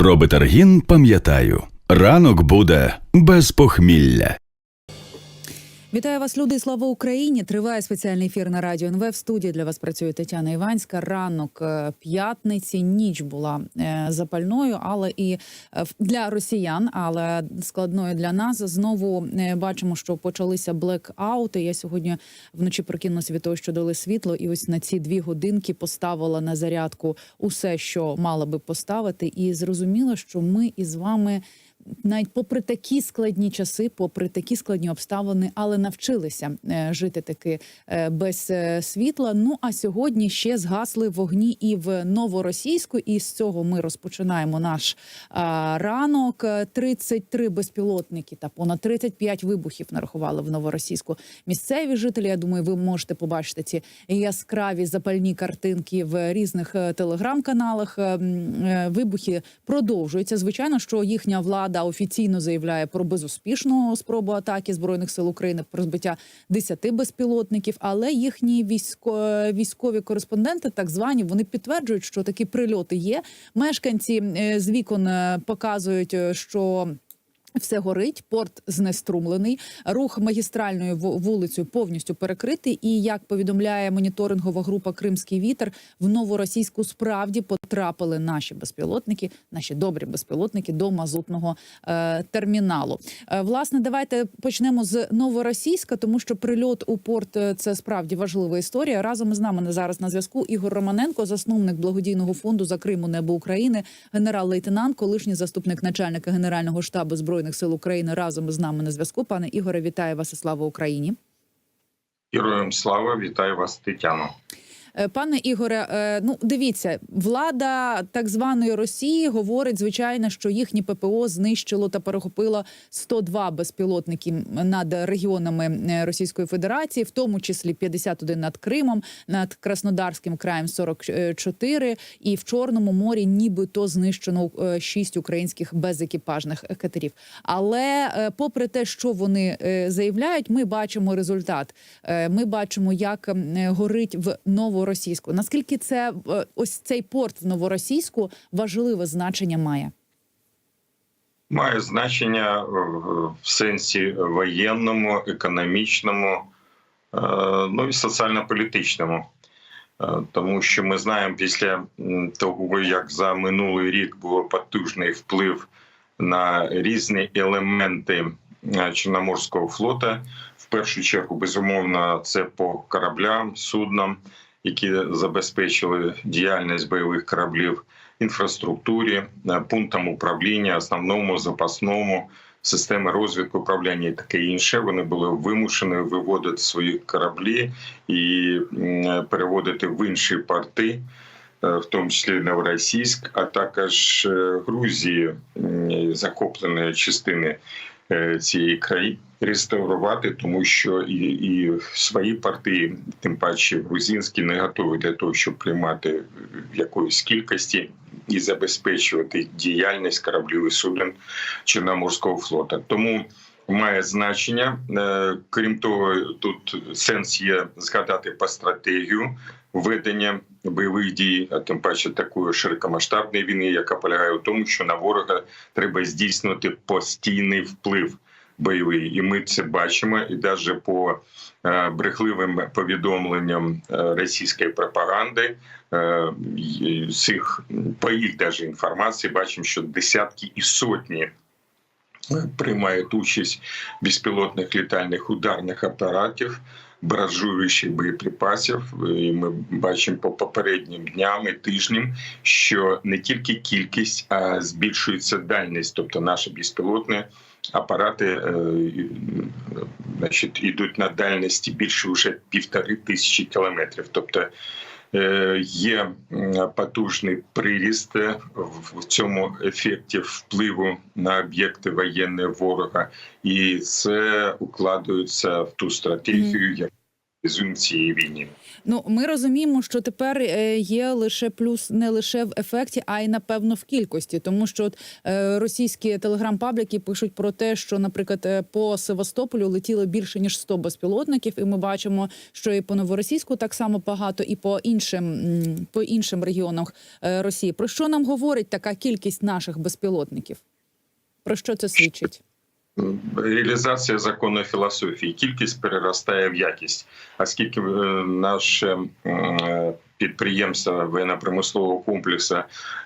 Про Бетаргін пам'ятаю. Ранок буде без похмілля. Вітаю вас, люди. Слава Україні! Триває спеціальний ефір на радіо НВ. В студії для вас працює Тетяна Іванська. Ранок е, п'ятниці. Ніч була е, запальною, але і е, для росіян, але складною для нас. Знову бачимо, що почалися блекаути. Я сьогодні вночі прокинулася від того, що дали світло, і ось на ці дві годинки поставила на зарядку усе, що мала би поставити, і зрозуміла, що ми із вами навіть попри такі складні часи, попри такі складні обставини, але навчилися е, жити таки е, без е, світла. Ну а сьогодні ще згасли вогні і в новоросійську. І з цього ми розпочинаємо наш ранок. Е, 33 безпілотники та понад 35 вибухів нарахували в новоросійську. Місцеві жителі. Я думаю, ви можете побачити ці яскраві запальні картинки в різних телеграм-каналах. Вибухи продовжуються. Звичайно, що їхня влада офіційно заявляє про безуспішну спробу атаки збройних сил України про збиття 10 безпілотників. Але їхні військо, військові кореспонденти, так звані, вони підтверджують, що такі прильоти є. Мешканці е, з вікон е, показують, е, що. Все горить, порт знеструмлений. Рух магістральною ву- вулицею повністю перекритий. І як повідомляє моніторингова група Кримський вітер, в новоросійську справді потрапили наші безпілотники, наші добрі безпілотники до мазутного е, терміналу. Е, власне, давайте почнемо з новоросійська, тому що прильот у порт е, це справді важлива історія. Разом із нами на- зараз на зв'язку Ігор Романенко, засновник благодійного фонду за Криму Небо України, генерал-лейтенант, колишній заступник начальника генерального штабу збройних сил України. Разом з нами на зв'язку. Пане Ігоре, вітаю вас і слава Україні. Героям слава, вітаю вас, Тетяно. Е, Пане Ігоре, е, ну дивіться, влада так званої Росії говорить, звичайно, що їхнє ППО знищило та перехопило 102 безпілотники над регіонами е, Російської Федерації, в тому числі 51 над Кримом, над Краснодарським краєм 44, і в Чорному морі нібито знищено 6 українських безекіпажних катерів. Але попри те, що вони заявляють, ми бачимо результат. Ми бачимо, як горить в новоросійську. Наскільки це е, ось цей порт в новоросійську важливе значення має? Має значення в сенсі воєнному, економічному, е, ну і соціально-політичному. Е, Тому що ми знаємо після того, як за минулий рік було потужний вплив на різні елементи Чорноморського флота. В першу чергу, безумовно, це по кораблям, суднам, які забезпечили діяльність бойових кораблів, інфраструктурі, е, пунктам управління, основному запасному. Системи розвідки управління і таке інше. Вони були вимушені виводити свої кораблі і переводити в інші порти, е, в тому числі Новоросійськ, а також е, Грузії, захоплені частини е, цієї країни, реставрувати, тому що і, і свої порти, тим паче грузинські, не готові для того, щоб приймати в якоїсь кількості і забезпечувати діяльність кораблів і суден Чорноморського флота. Тому має значення. Е, Крім того, тут сенс є згадати по стратегію ведення бойових дій, а тим паче такої широкомасштабної війни, яка полягає в тому, що на ворога треба здійснювати постійний вплив бойовий, і ми це бачимо. І навіть по е, брехливим повідомленням е, російської пропаганди е, з по їх даже інформації бачимо, що десятки і сотні приймають участь безпілотних літальних ударних апаратів. Бражуючих боєприпасів, і ми бачимо по попереднім дням і тижням, що не тільки кількість, а збільшується дальність, тобто наші безпілотні апарати е, значить, йдуть на дальності більше вже півтори тисячі кілометрів. Тобто є потужний приріст е, в цьому ефекті впливу на об'єкти воєнного ворога, і це укладується в ту стратегію, як зум цієї війни. Ну ми розуміємо, що тепер е, є лише плюс не лише в ефекті, а й напевно в кількості, тому що от, е, російські телеграм-пабліки пишуть про те, що, наприклад, е, по Севастополю летіло більше ніж 100 безпілотників, і ми бачимо, що і по новоросійську так само багато, і по іншим по іншим регіонам е, Росії. Про що нам говорить така кількість наших безпілотників? Про що це свідчить? Реалізація законної філософії. Кількість переростає в якість. Оскільки скільки наше е, підприємства воєнно-промислового комплексу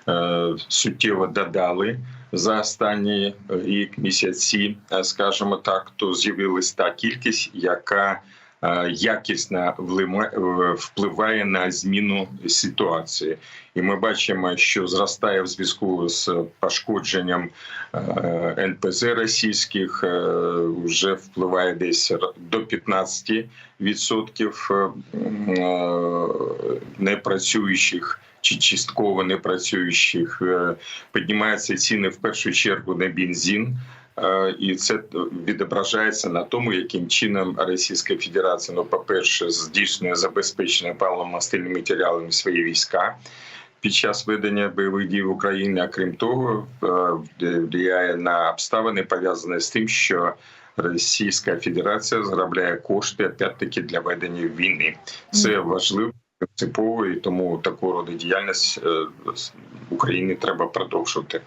е, суттєво додали за останні рік місяці, е, скажімо так, то з'явилась та кількість, яка е, якісно влима- е, впливає на зміну ситуації, і ми бачимо, що зростає в зв'язку з пошкодженням е, НПЗ російських, е, вже впливає десь до 15 відсотків непрацюючих чи частково непрацюючих. Е, Піднімаються ціни в першу чергу на бензин. Е, І це відображається на тому, яким чином Російська Федерація, ну, по-перше, здійснює забезпечення паливно-мастильними матеріалами свої війська під час ведення бойових дій в Україні. А крім того, е, впливає на обставини пов'язані з тим, що Російська Федерація заробляє кошти опять-таки для ведення війни. Це важливо. Принципово і тому таку роду діяльність е, України треба продовжувати.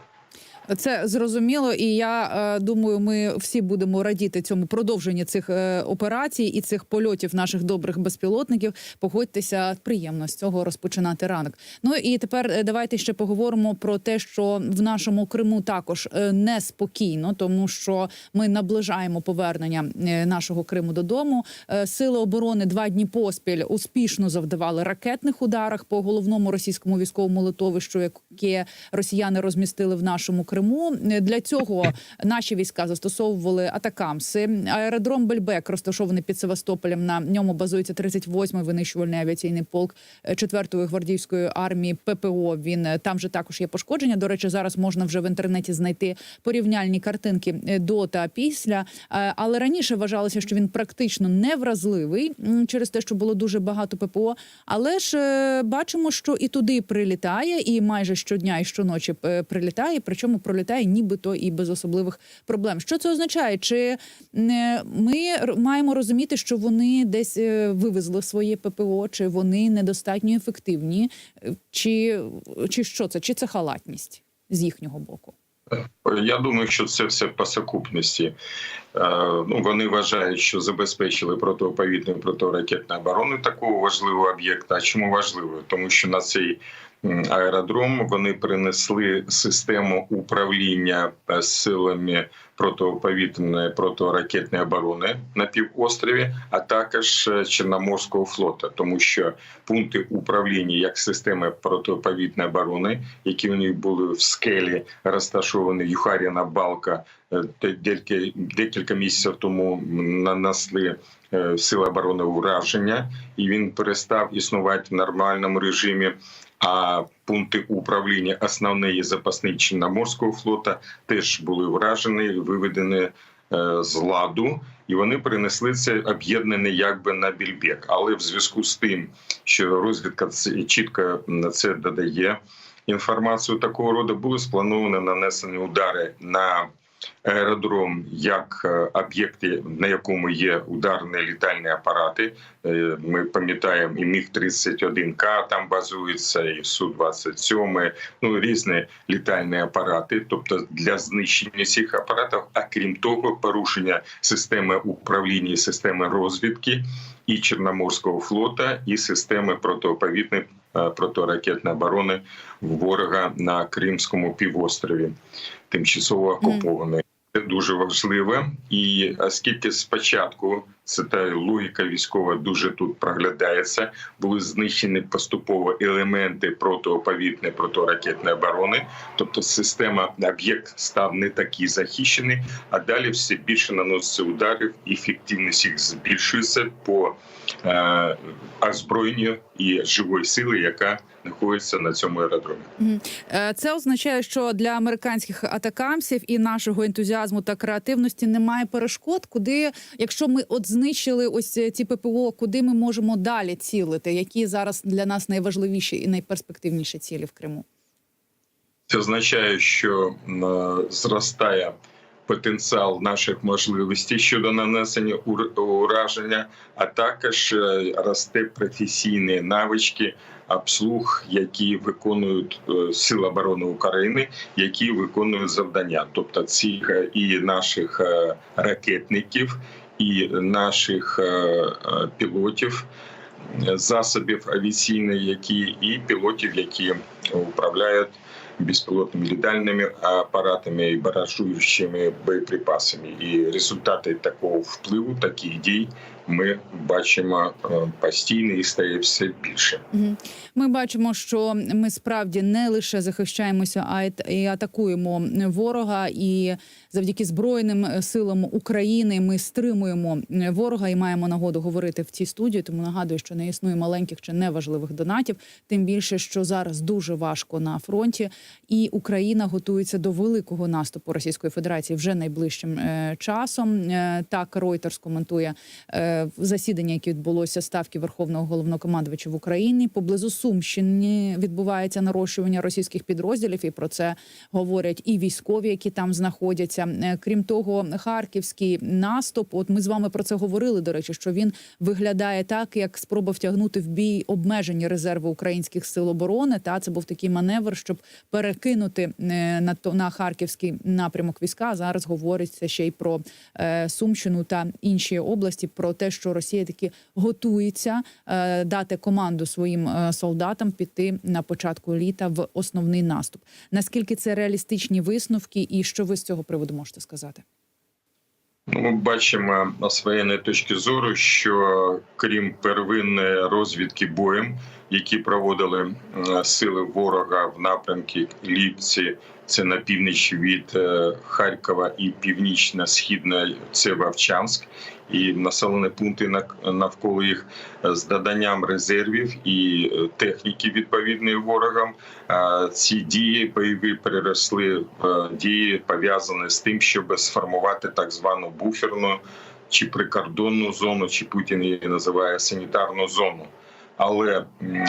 Це зрозуміло, і я е, думаю, ми всі будемо радіти цьому продовженні цих е, операцій і цих польотів наших добрих безпілотників. Погодьтеся, приємно з цього розпочинати ранок. Ну і тепер е, давайте ще поговоримо про те, що в нашому Криму також е, неспокійно, тому що ми наближаємо повернення е, нашого Криму додому. Сили оборони два дні поспіль успішно завдавали ракетних ударах по головному російському військовому литовищу, яке росіяни розмістили в нашому Криму. Для цього наші війська застосовували атакамси. Аеродром Бельбек розташований під Севастополем. На ньому базується 38-й винищувальний авіаційний полк 4-ї гвардійської армії ППО. Він е, там же також є пошкодження. До речі, зараз можна вже в інтернеті знайти порівняльні картинки е, до та після. Е, Але раніше вважалося, що він практично невразливий через те, що було дуже багато ППО. Але ж бачимо, що і туди прилітає, і майже щодня і щоночі прилітає. Причому пролітає нібито і без особливих проблем. Що це означає? Чи ми маємо розуміти, що вони десь е, вивезли своє ППО, чи вони недостатньо ефективні, Е, чи, чи що це? Чи це халатність з їхнього боку? Я думаю, що це все по сукупності. Е, Ну, вони вважають, що забезпечили протиповітну протиракетну оборону такого важливого об'єкта. А чому важливо? Тому що на цей аеродром. Вони принесли систему управління е, силами протиповітряної протиракетної оборони на півострові, а також е, Чорноморського флоту, тому що пункти управління як системи протиповітної оборони, які них були в скелі розташовані Юхаріна Балка, е, де- декілька, місяців тому нанесли сили оборони ураження, і він перестав існувати в нормальному режимі. А пункти управління основний і запасний Чорноморського флота теж були вражені, виведені е, з ладу, і вони перенесли це об'єднане якби на більбек. Але в зв'язку з тим, що розвідка чітко на це додає інформацію такого роду, були сплановані нанесені удари на аеродром як е, об'єкти, на якому є ударні літальні апарати. Е, Ми пам'ятаємо, і міг 31 к там базується, і су 27 ну різні літальні апарати. Тобто для знищення цих апаратів, а крім того, порушення системи управління, системи розвідки і Чорноморського флота, і системи протиповітної протиракетної оборони ворога на Кримському півострові, тимчасово окупований. Це дуже важливе, і оскільки спочатку це та логіка військова дуже тут проглядається, були знищені поступово елементи протиповітної протиракетної оборони, тобто система об'єкт став не такий захищений, а далі все більше наноситься ударів, ефективність їх збільшується по е, озброєнню і живої сили, яка знаходиться на цьому аеродромі. Е, Це означає, що для американських атакамсів і нашого ентузіазму та креативності немає перешкод, куди, якщо ми от знищили ось ці ППО, куди ми можемо далі цілити? Які зараз для нас найважливіші і найперспективніші цілі в Криму? Це означає, що е, зростає потенціал наших можливостей щодо нанесення ур- ураження, а також е, росте професійні навички обслуг, які виконують е, Сили оборони України, які виконують завдання, тобто цих е, і наших е, ракетників, і наших е, е, пілотів. е, Засобів авіаційних, які і пілотів, які управляють безпілотними літальними апаратами і баражуючими боєприпасами. І результати такого впливу, таких дій ми бачимо е, постійно і стає все більше. Ми бачимо, що ми справді не лише захищаємося, а й атакуємо ворога. І завдяки збройним силам України ми стримуємо ворога і маємо нагоду говорити в цій студії. Тому нагадую, що не існує маленьких чи неважливих донатів. Тим більше, що зараз дуже важко на фронті, і Україна готується до великого наступу Російської Федерації вже найближчим е, часом. Е, так Reuters коментує е, засідання, яке відбулося ставки Верховного головнокомандувача в Україні. Поблизу Сумщини відбувається нарощування російських підрозділів, і про це говорять і військові, які там знаходяться. Е, Крім того, харківський наступ. От ми з вами про це говорили. До речі, що він виглядає так, як спроба втягнути в бій обмежені резерви українських сил оборони. Та це був такий маневр, щоб перекинути е, на то на харківський напрямок війська. Зараз говориться ще й про е, Сумщину та інші області. Про те, що Росія таки готується е, дати команду своїм е, солдатам піти на початку літа в основний наступ. Наскільки це реалістичні висновки, і що ви з цього приводу можете сказати? Ну, Ми бачимо з воєнної точки зору, що крім первинної розвідки боєм, які проводили е, сили ворога в напрямку Ліпці, це на північ від е, Харкова і північно-східна це Вовчанськ, і населені пункти навколо їх з доданням резервів і е, техніки відповідної ворогам. Ці дії бойові переросли в е, дії пов'язані з тим, щоб сформувати так звану буферну чи прикордонну зону, чи Путін її називає санітарну зону. Але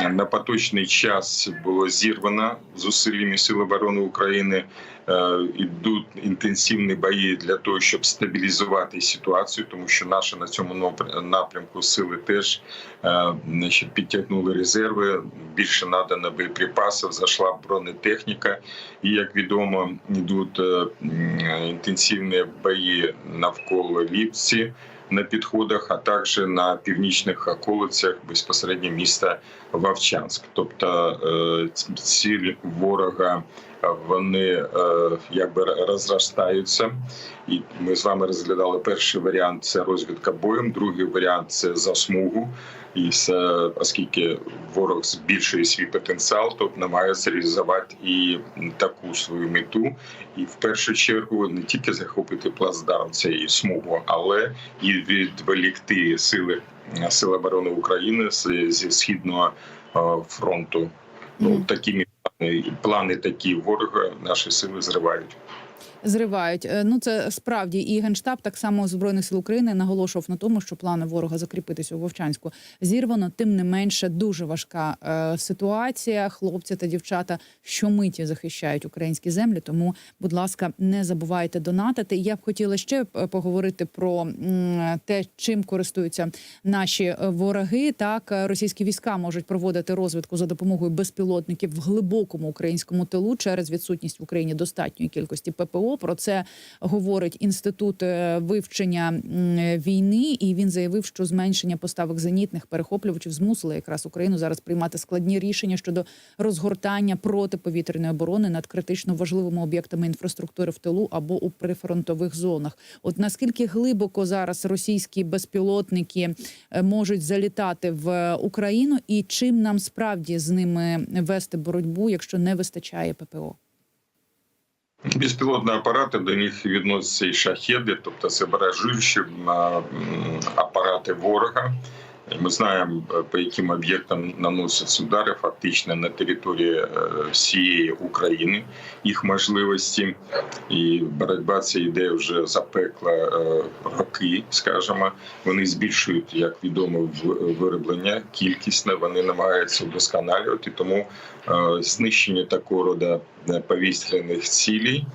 на поточний час було зірвано зусиллями Сил оборони України. Е, Ідуть інтенсивні бої для того, щоб стабілізувати ситуацію, тому що наші на цьому напр- напрямку сили теж е, значить, підтягнули резерви. Більше надано боєприпасів, зайшла бронетехніка. І як відомо, йдуть е, інтенсивні бої навколо Ліпці на підходах, а також на північних околицях безпосередньо міста Вовчанськ. Тобто е, ціль ворога вони е, якби розростаються. І ми з вами розглядали перший варіант це розвідка боєм, другий варіант це за смугу. І це, оскільки ворог збільшує свій потенціал, то намагається реалізувати і таку свою мету, і в першу чергу не тільки захопити плацдарм цієї смугу, але і відволікти сили Сил оборони України зі східного е, фронту. Ну такими плани, плани такі ворога наші сили зривають. Зривають. Е, Ну це справді і генштаб так само збройних сил України наголошував на тому, що плани ворога закріпитися у Вовчанську зірвано. Тим не менше, дуже важка е, ситуація. Хлопці та дівчата щомиті захищають українські землі. Тому, будь ласка, не забувайте донатити. Я б хотіла ще е, поговорити про те, чим користуються наші е, вороги. Так, російські війська можуть проводити розвідку за допомогою безпілотників в глибокому українському тилу через відсутність в Україні достатньої кількості ППО. Про це говорить інститут е, вивчення війни, і він заявив, що зменшення поставок зенітних перехоплювачів змусило якраз Україну зараз приймати складні рішення щодо розгортання протиповітряної оборони над критично важливими об'єктами інфраструктури в тилу або у прифронтових зонах. От наскільки глибоко зараз російські безпілотники е, можуть залітати в Україну, і чим нам справді з ними вести боротьбу, якщо не вистачає ППО? Безпілотні апарати до них відносяться і шахеди, тобто це баражуючі апарати ворога. Ми знаємо, е, по яким об'єктам наносяться удари фактично на території е, всієї України, їх можливості, і боротьба ця йде вже запекла е, роки, скажімо. Вони збільшують, як відомо, вироблення кількісне. Вони намагаються вдосконалювати. Тому знищення такого роду е, повітряних цілей.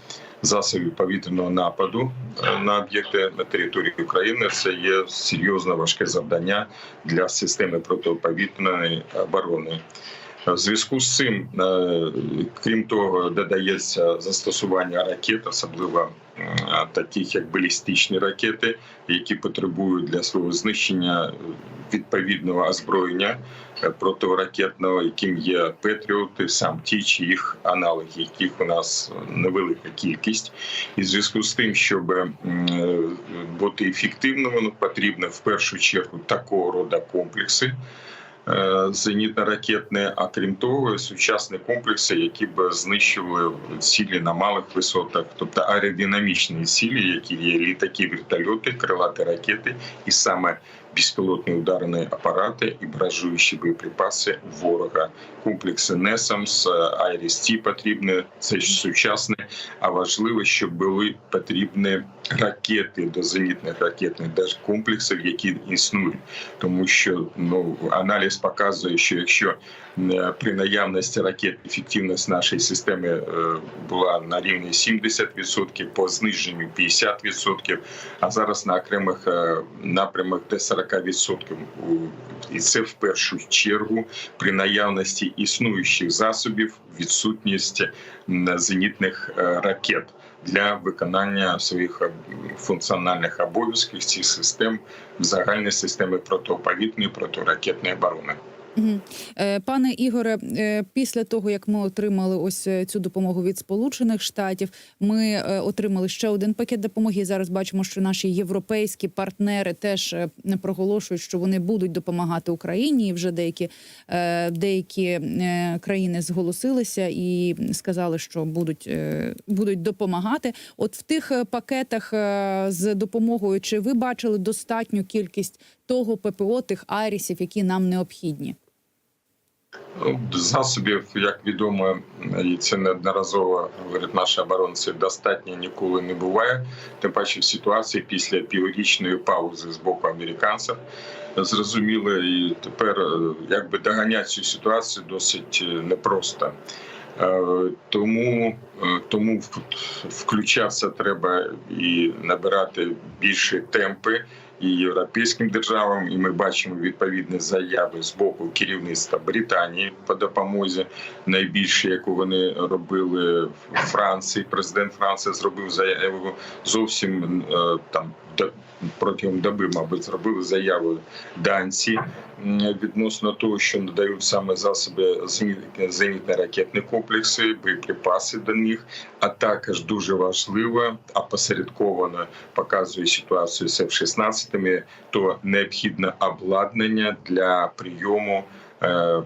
Засобів повітряного нападу е, на об'єкти на території України це є серйозне важке завдання для системи протиповітряної оборони. В зв'язку з цим, е, крім того, додається застосування ракет, особливо е, таких як балістичні ракети, які потребують для свого знищення відповідного озброєння е, протиракетного, яким є Петріоти, сам ті чи їх аналоги, яких у нас невелика кількість. І в зв'язку з тим, щоб е, бути ефективними, ну, потрібно в першу чергу такого роду комплекси. Е, Зенітно-ракетні, а крім того, сучасні комплекси, які б знищували цілі на малих висотах, тобто аеродинамічні цілі, які є літаки, вертольоти, крилаті ракети, і саме безпілотні ударні апарати і баражуючі боєприпаси ворога. Комплекси NESAMS, IRIS-T потрібні, це сучасне, а важливо, щоб були потрібні ракети до зенітних ракетних комплексів, які існують, тому що ну аналіз показує, що якщо е, при наявності ракет ефективність нашої системи е, була на рівні 70%, по зниженню 50%, а зараз на окремих е, напрямах до 40%. У- І це в першу чергу при наявності існуючих засобів, відсутність зенітних е, ракет для виконання своїх функціональних обов'язків цих систем в загальній системі протиповітряної протиракетної оборони. Е, Пане Ігоре, е, після того як ми отримали ось е, цю допомогу від Сполучених Штатів, ми отримали ще один пакет допомоги. Зараз бачимо, що наші європейські партнери теж проголошують, що вони будуть допомагати Україні. І вже деякі, деякі країни зголосилися і сказали, що будуть, будуть допомагати. От в тих пакетах з допомогою, чи ви бачили достатню кількість того ППО, тих айрісів, які нам необхідні? Засобів, як відомо, і це неодноразово говорять наші оборонці, достатньо ніколи не буває. Тим паче в ситуації після піврічної паузи з боку американців. Зрозуміло, і тепер е, якби доганяти цю ситуацію досить е, непросто. Е, Тому, тому включатися треба і набирати більші темпи і європейським державам, і ми бачимо відповідні заяви з боку керівництва Британії по допомозі. Найбільше, яку вони робили в Франції. Президент Франції зробив заяву зовсім е, там протягом доби, мабуть, зробили заяву данці відносно того, що надають саме засоби зенітно-ракетні комплекси, боєприпаси до них. А також дуже важливо, а показує ситуацію з F-16, то необхідне обладнання для прийому е, е,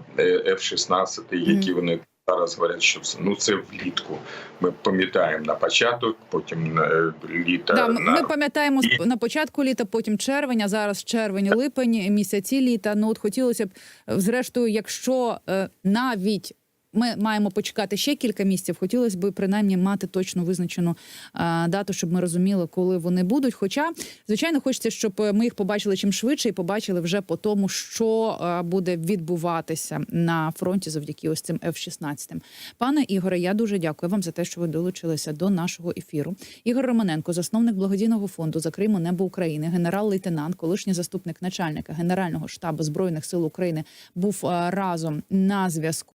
F-16, які вони зараз говорять, що ну це влітку. Ми пам'ятаємо на початок, потім е, літа Да, на ми пам'ятаємо на початку літа, потім червень, а зараз червень, липень, місяці літа. Ну от хотілося б, зрештою, якщо навіть ми маємо почекати ще кілька місяців, хотілося б принаймні мати точно визначену е, дату, щоб ми розуміли, коли вони будуть. Хоча, звичайно, хочеться, щоб е, ми їх побачили чим швидше і побачили вже по тому, що е, буде відбуватися на фронті завдяки ось цим F-16. Пане Ігоре, я дуже дякую вам за те, що ви долучилися до нашого ефіру. Ігор Романенко, засновник благодійного фонду «Закриємо небо України, генерал-лейтенант, колишній заступник начальника Генерального штабу збройних сил України, був е, разом на зв'язку.